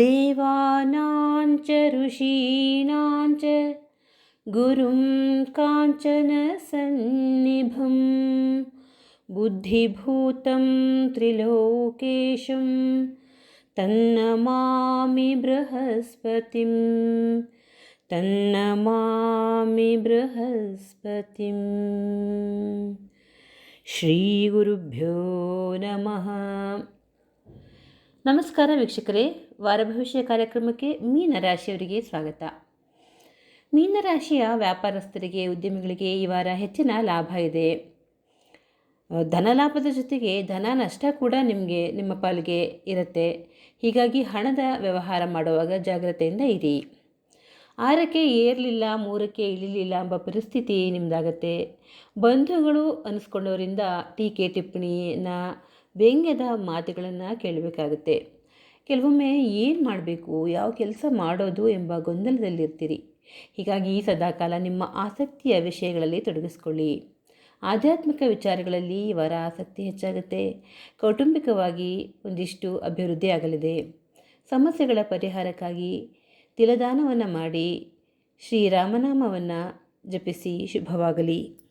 देवानां च ऋषीणाञ्च गुरुं काञ्चन सन्निभं बुद्धिभूतं त्रिलोकेशं तन्नमामि बृहस्पतिं तन्नमामि बृहस्पतिम् श्रीगुरुभ्यो नमः। ನಮಸ್ಕಾರ ವೀಕ್ಷಕರೇ ವಾರ ಭವಿಷ್ಯ ಕಾರ್ಯಕ್ರಮಕ್ಕೆ ಮೀನರಾಶಿಯವರಿಗೆ ಸ್ವಾಗತ. ಮೀನರಾಶಿಯ ವ್ಯಾಪಾರಸ್ಥರಿಗೆ, ಉದ್ಯಮಿಗಳಿಗೆ ಈ ವಾರ ಹೆಚ್ಚಿನ ಲಾಭ ಇದೆ. ಧನ ಲಾಭದ ಜೊತೆಗೆ ಧನ ನಷ್ಟ ಕೂಡ ನಿಮಗೆ, ನಿಮ್ಮ ಪಾಲಿಗೆ ಇರುತ್ತೆ. ಹೀಗಾಗಿ ಹಣದ ವ್ಯವಹಾರ ಮಾಡುವಾಗ ಜಾಗ್ರತೆಯಿಂದ ಇರಿ. ಆರಕ್ಕೆ ಏರಲಿಲ್ಲ, ಮೂರಕ್ಕೆ ಇಳಿಲಿಲ್ಲ ಎಂಬ ಪರಿಸ್ಥಿತಿ ನಿಮ್ಮದಾಗತ್ತೆ ಬಂಧುಗಳು ಅನಿಸ್ಕೊಂಡವರಿಂದ ಟೀಕೆ, ಟಿಪ್ಪಣಿನ ವ್ಯಂಗ್ಯದ ಮಾತುಗಳನ್ನು ಕೇಳಬೇಕಾಗುತ್ತೆ. ಕೆಲವೊಮ್ಮೆ ಏನು ಮಾಡಬೇಕು, ಯಾವ ಕೆಲಸ ಮಾಡೋದು ಎಂಬ ಗೊಂದಲದಲ್ಲಿರ್ತೀರಿ. ಹೀಗಾಗಿ ಸದಾಕಾಲ ನಿಮ್ಮ ಆಸಕ್ತಿಯ ವಿಷಯಗಳಲ್ಲಿ ತೊಡಗಿಸ್ಕೊಳ್ಳಿ. ಆಧ್ಯಾತ್ಮಿಕ ವಿಚಾರಗಳಲ್ಲಿ ಇವರ ಆಸಕ್ತಿ ಹೆಚ್ಚಾಗುತ್ತೆ. ಕೌಟುಂಬಿಕವಾಗಿ ಒಂದಿಷ್ಟು ಅಭಿವೃದ್ಧಿ ಆಗಲಿದೆ. ಸಮಸ್ಯೆಗಳ ಪರಿಹಾರಕ್ಕಾಗಿ ತಿಲದಾನವನ್ನು ಮಾಡಿ ಶ್ರೀರಾಮನಾಮವನ್ನು ಜಪಿಸಿ ಶುಭವಾಗಲಿ.